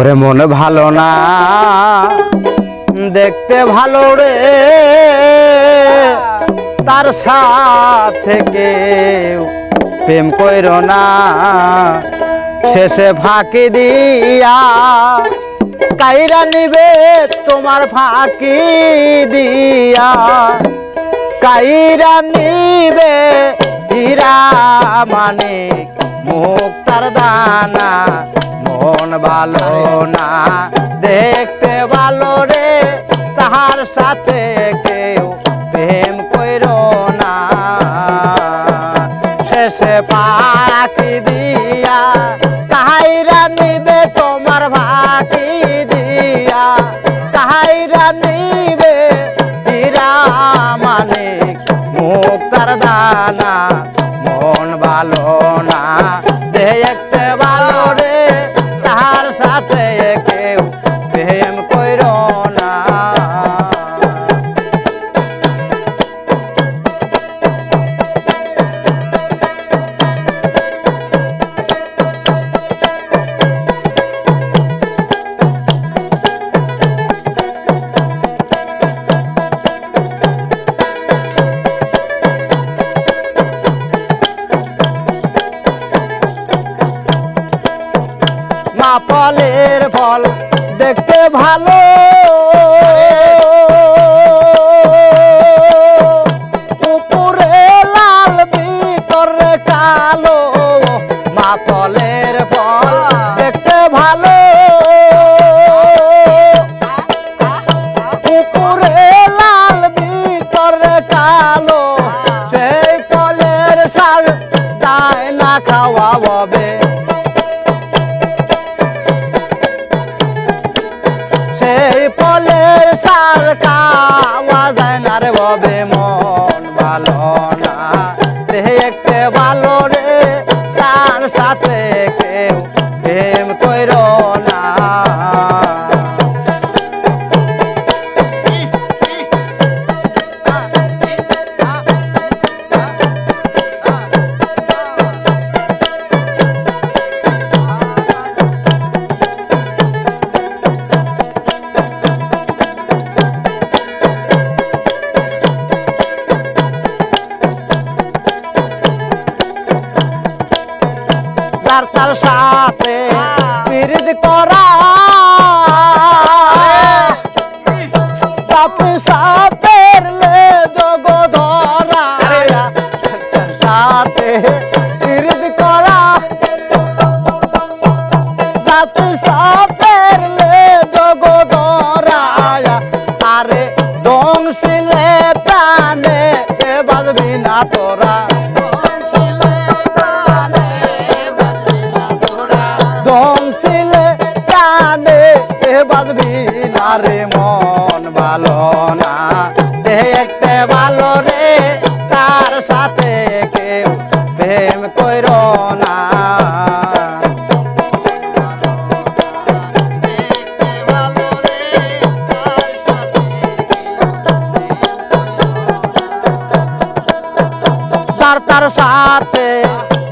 ওরে মন ভালো না। দেখতে ভালো রে। তার সাথে কেউ প্রেম কইর না। শেষে ফাঁকি দিয়া কাইরা নিবে তোমার ফাঁকি দিয়া। কাইরা নিবে হীরা মানিক মুক্তার দানা। মন ভালো না। দেখতে ভালো রে, তাহার সাথে কেউ প্রেম কইর না। শেষে পাখি দিয়া কাহাইরা নিবে তোমার ভাকি দিয়া। কাহাইরা নিবে হীরা মানিক মুক্তার দানা। মন ভালো না, দেখতে ভালো রে ফলের ফল দেখতে ভালো। লাল, ভিতরে কালো ফল দেখতে ভালো। লাল, ভিতরে সার না খাওয়া হবে। সার সাথে পিরিত করা। সাথে সাপের না রে মন ভালো না। দেখতে ভালো রে, তার সাথে কেউ প্রেম কইর না। তার সাথে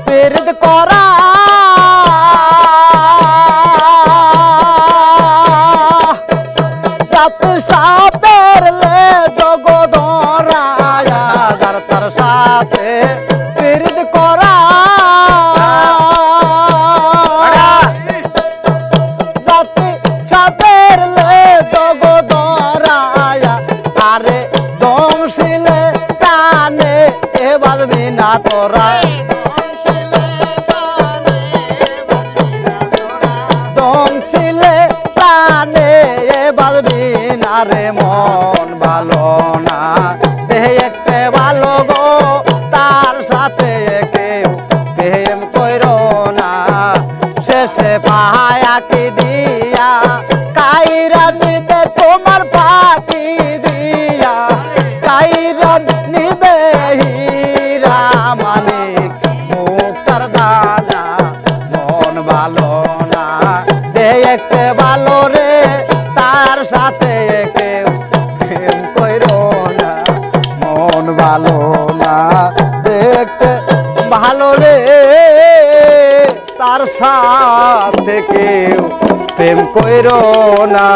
প্রেরিত করা জগদরা যার তার সাথে প্রেরিত করা। জাতি সাপের লে জগদরায়া আরে দমশিলে কানে এ বাজবি না তোরা। না রে মন ভালো না। দেখতে ভালো গো, তার সাথে কেউ প্রেম কইর না। শেষে পাহায়া কি দিয়া, কাইরা নিবে তোমার দিয়া। কাইরা নিবে হীরা দানা মন ভালো না। দেখতে ভালো রে, তার সাথে ভালো না দেখতে ভালো রে। তার সাথে কেউ প্রেম কইর না।